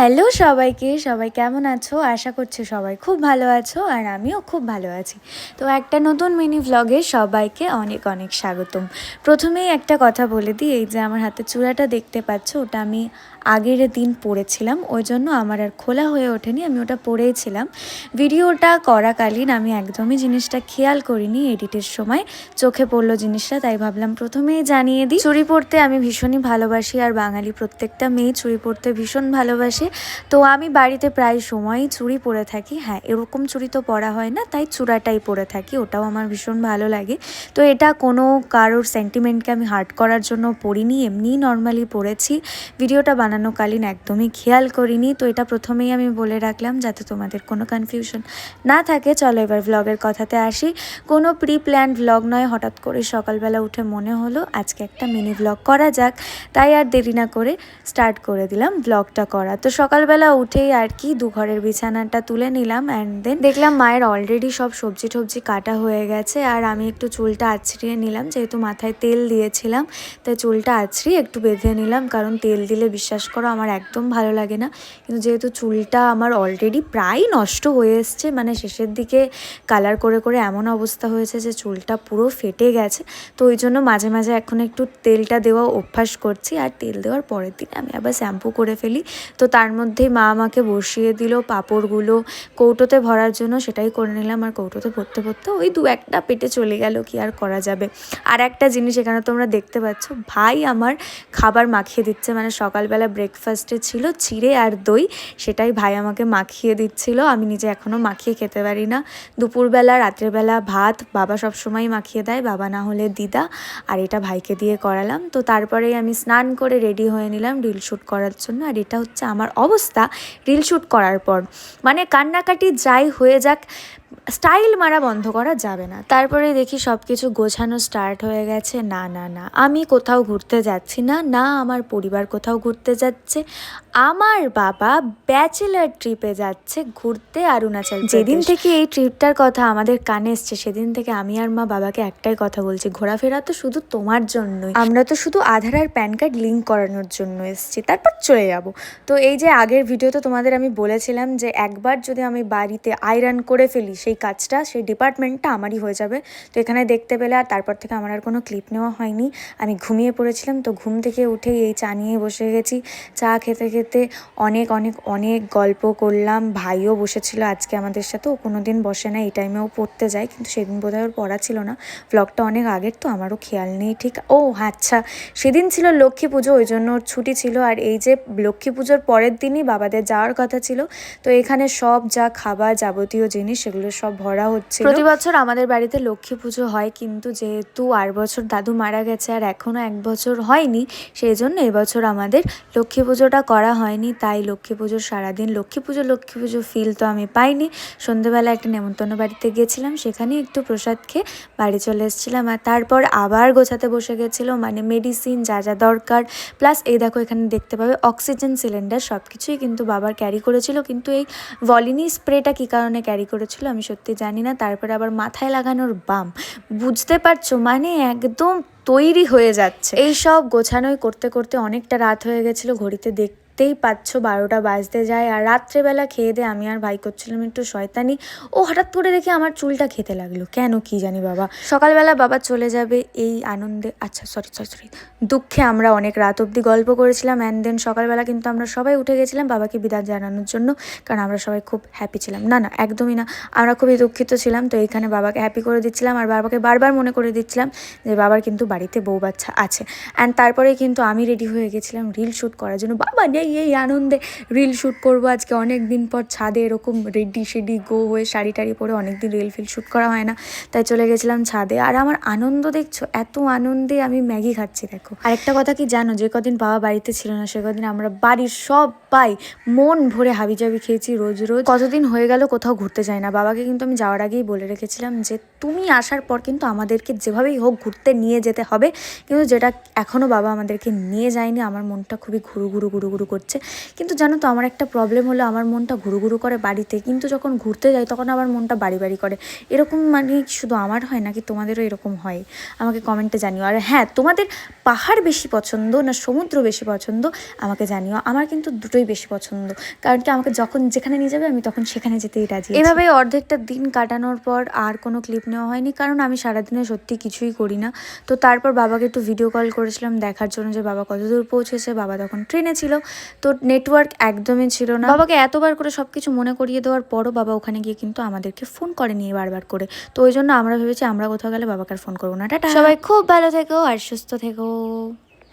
Hello সবাইকে, সবাই কেমন আছো? আশা করছি সবাই খুব ভালো আছো আর আমিও খুব ভালো আছি। তো একটা নতুন মিনি ভ্লগে সবাইকে অনেক অনেক স্বাগতম। প্রথমেই একটা কথা বলে দিই, এই যে আমার হাতে চূড়াটা দেখতে পাচ্ছ, ওটা আমি আগের দিন পরেছিলাম ওই জন্য আমার আর খোলা হয়ে ওঠেনি, আমি ওটা পরেইছিলাম ভিডিওটা করাকালীন আমি একদমই জিনিসটা খেয়াল করিনি, এডিটের সময় চোখে পড়ল জিনিসটা, তাই ভাবলাম প্রথমেই জানিয়ে দিই। চুড়ি পরতে আমি ভীষণই ভালোবাসি, আর বাঙালি প্রত্যেকটা মেয়ে চুরি পরতে ভীষণ ভালোবাসে। তো আমি বাড়িতে প্রায় সময়ই চুরি পরে থাকি হ্যাঁ এরকম চুড়ি তো পরা হয় না, তাই চূড়াটাই পরে থাকি, ওটাও আমার ভীষণ ভালো লাগে। তো এটা কোনো কারোর সেন্টিমেন্টকে আমি হার্ট করার জন্য পরিনি, এমনিই নর্মালি পরেছি। ভিডিওটা বানানোকালীন একদমই খেয়াল করিনি। তো এটা প্রথমেই আমি বলে রাখলাম যাতে তোমাদের কোনো কনফিউশন না থাকে। চলো এবার ভ্লগের কথাতে আসি। কোনো প্রি প্ল্যান ভ্লগ নয়। হঠাৎ করে সকালবেলা উঠে মনে হলো আজকে একটা মিনি ভ্লগ করা যাক। তাই আর দেরি না করে স্টার্ট করে দিলাম ভ্লগটা করা। তো সকালবেলা উঠেই আর কি দু ঘরের বিছানাটা তুলে নিলাম অ্যান্ড দেন দেখলাম মায়ের অলরেডি সব সবজি টবজি কাটা হয়ে গেছে। আর আমি একটু চুলটা আছড়িয়ে নিলাম। যেহেতু মাথায় তেল দিয়েছিলাম, তাই চুলটা আছড়িয়ে একটু বেঁধে নিলাম। কারণ তেল দিলে বিশ্বাস করো, আমার একদম ভালো লাগে না। কিন্তু যেহেতু চুলটা আমার অলরেডি প্রায় নষ্ট হয়ে এসছে মানে শেষের দিকে কালার করে করে এমন অবস্থা হয়েছে যে চুলটা পুরো ফেটে গেছে। তো ওই জন্য মাঝে মাঝে এখন একটু তেলটা দেওয়া অভ্যাস করছি, আর তেল দেওয়ার পরের দিন আমি আবার শ্যাম্পু করে ফেলি। তো তার মধ্যেই মা আমাকে বসিয়ে দিল পাঁপড়গুলো, কৌটোতে ভরার জন্য সেটাই করে নিলাম, আর কৌটোতে ভরতে ভরতে ওই দু একটা পেটে চলে গেল, কি আর করা যাবে। আর একটা জিনিস এখানে তোমরা দেখতে পাচ্ছ, ভাই আমার খাবার মাখিয়ে দিচ্ছে মানে সকালবেলা ব্রেকফাস্টে ছিল চিড়ে আর দই। সেটাই ভাই আমাকে মাখিয়ে দিচ্ছিল। আমি নিজে এখনও মাখিয়ে খেতে পারি না। দুপুরবেলা, রাত্রেবেলা ভাত বাবা সব সময় মাখিয়ে দেয়, বাবা না হলে দিদা। আর এটা ভাইকে দিয়ে করালাম। তো তারপরেই আমি স্নান করে রেডি হয়ে নিলাম রিল শ্যুট করার জন্য। আর এটা হচ্ছে আমার অবস্থা রিল শ্যুট করার পর। মানে কান্নাকাটি যাই হয়ে যাক স্টাইল মারা বন্ধ করা যাবে না। তারপরে দেখি সব কিছু গোছানো স্টার্ট হয়ে গেছে। না না না। আমি কোথাও ঘুরতে যাচ্ছি না। না আমার পরিবার কোথাও ঘুরতে যাচ্ছে। আমার বাবা ব্যাচেলার ট্রিপে যাচ্ছে ঘুরতে অরুণাচল যেদিন থেকে এই ট্রিপটার কথা আমাদের কানে এসছে সেদিন থেকে আমি আর মা বাবাকে একটাই কথা বলছি ঘোরাফেরা তো শুধু তোমার জন্যই। আমরা তো শুধু আধার আর প্যান কার্ড লিঙ্ক করানোর জন্য এসেছি। তারপর চলে যাব। তো এই যে আগের ভিডিওতে তোমাদের আমি বলেছিলাম যে একবার যদি আমি বাড়িতে আয়রন করে ফেলি সেই কাজটা, সেই ডিপার্টমেন্টটা আমারই হয়ে যাবে। তো এখানে দেখতে পেলে আর তারপর থেকে আমার আর কোনো ক্লিপ নেওয়া হয়নি। আমি ঘুমিয়ে পড়েছিলাম, তো ঘুম থেকে উঠেই এই চা নিয়ে বসে গেছি। চা খেতে খেতে অনেক অনেক অনেক গল্প করলাম। ভাইও বসেছিল আজকে আমাদের সাথে। ও কোনো দিন বসে না, এই টাইমেও পড়তে যায়। কিন্তু সেদিন বোধহয় ওর পড়া ছিল না। ব্লগটা অনেক আগের, তো আমারও খেয়াল নেই ঠিক। ও আচ্ছা। সেদিন ছিল লক্ষ্মী পুজো, ওই জন্য ওর ছুটি ছিল। আর এই যে লক্ষ্মী পুজোর পরের দিনই বাবাদের যাওয়ার কথা ছিল। তো এখানে সব যা খাবার যাবতীয় জিনিস সেগুলো সব ভরা হচ্ছে প্রতি বছর আমাদের বাড়িতে লক্ষ্মী পুজো হয়, কিন্তু যেহেতু আর বছর দাদু মারা গেছে আর এখনও এক বছর হয়নি, সেই জন্য এবছর আমাদের লক্ষ্মী পুজোটা করা হয়নি। তাই লক্ষ্মী পুজোর সারাদিন লক্ষ্মী পুজো লক্ষ্মী পুজো ফিল তো আমি পাইনি। সন্ধেবেলা একটা নেমন্তন্ন বাড়িতে গেছিলাম সেখানে একটু প্রসাদ খেয়ে বাড়ি চলে এসেছিলাম। আর তারপর আবার গোছাতে বসে গেছিল মানে মেডিসিন যা যা দরকার। প্লাস এই দেখো এখানে দেখতে পাবে অক্সিজেন সিলিন্ডার সব কিছুই কিন্তু বাবার ক্যারি করেছিল। কিন্তু এই ভলিনি স্প্রেটা কী কারণে ক্যারি করেছিল আমি সত্যি জানি না, তারপরে আবার মাথায় লাগানোর বাম। বুঝতে পারছ? মানে একদম তৈরি হয়ে যাচ্ছে। এই সব গোছানোই করতে করতে অনেকটা রাত হয়ে গেছিল, ঘড়িতে দেখতেই পাচ্ছ বারোটা বাজতে যায় আর রাত্রেবেলা খেয়ে দিয়ে আমি আর ভাই করছিলাম একটু শয়তানি। ও হঠাৎ করে দেখে আমার চুলটা খেতে লাগল। কেন কি জানি বাবা। সকালবেলা বাবা চলে যাবে এই আনন্দে। আচ্ছা সরি সরি সরি দুঃখে আমরা অনেক রাত অবধি গল্প করেছিলাম অ্যান্ড দেন সকালবেলা কিন্তু আমরা সবাই উঠে গেছিলাম বাবাকে বিদায় জানানোর জন্য, কারণ আমরা সবাই খুব হ্যাপি ছিলাম। না না, একদমই না। আমরা খুবই দুঃখিত ছিলাম, তো এইখানে বাবাকে হ্যাপি করে দিচ্ছিলাম আর বাবাকে বারবার মনে করে দিচ্ছিলাম যে বাবার কিন্তু বাড়িতে বউ বাচ্চা আছে। অ্যান্ড তারপরে কিন্তু আমি রেডি হয়ে গেছিলাম রিল শ্যুট করার জন্য। বাবা, নেই এই এই আনন্দে রিল শ্যুট করব। আজকে অনেক দিন পর ছাদে এরকম রেডি শেডি গো হয়ে শাড়ি টাড়ি পরে অনেক দিন রিল ফিল শ্যুট করা হয় না। তাই চলে গেছিলাম ছাদে। আর আমার আনন্দ দেখছ, এত আনন্দে আমি ম্যাগি খাচ্ছি, দেখো। আর একটা কথা কি জানো, যে কদিন বাবা বাড়িতে ছিল না, সে কদিন আমরা বাড়ির সবাই মন ভরে হাবিজাবি খেয়েছি রোজ রোজ। কতদিন হয়ে গেল কোথাও ঘুরতে যাই না। বাবাকে কিন্তু আমি যাওয়ার আগেই বলে রেখেছিলাম যে, তুমি আসার পর কিন্তু আমাদেরকে যেভাবেই হোক ঘুরতে নিয়ে যেতে হবে। কিন্তু যেটা এখনও বাবা আমাদেরকে নিয়ে যায়নি, আমার মনটা খুবই ঘুরু ঘুরু ঘুরু ঘুরু করছে করছে। কিন্তু জানো তো, আমার একটা প্রবলেম হলো, আমার মনটা ঘুরু ঘুরু করে বাড়িতে। কিন্তু যখন ঘুরতে যাই, তখন আমার মনটা বাড়ি বাড়ি করে। এরকম মানে শুধু আমার হয় নাকি তোমাদেরও এরকম হয়? আমাকে কমেন্টে জানিও। আর হ্যাঁ তোমাদের পাহাড় বেশি পছন্দ না সমুদ্র বেশি পছন্দ? আমাকে জানিও, আমার কিন্তু দুটোই বেশি পছন্দ। কারণ কি, আমাকে যখন যেখানে নিয়ে যাবে, আমি তখন সেখানে যেতেই রাজি। এভাবে অর্ধেকটা দিন কাটানোর পর আর কোনো ক্লিপ নেওয়া হয়নি। কারণ আমি সারাদিনে সত্যি কিছুই করি না। তো তারপর বাবাকে একটু ভিডিও কল করেছিলাম দেখার জন্য যে বাবা কতদূর পৌঁছেছে। বাবা তখন ট্রেনে ছিল। তো নেটওয়ার্ক একদমই ছিল না। বাবাকে এতবার করে সব কিছু মনে করিয়ে দেওয়ার পরও বাবা ওখানে গিয়ে কিন্তু আমাদেরকে ফোন করেনি বারবার করে। তো ওই জন্য আমরা ভেবেছি আমরা কোথাও গেলে বাবাকে আর ফোন করব না। টাটা। সবাই খুব ভালো থেকো আর সুস্থ থেকো।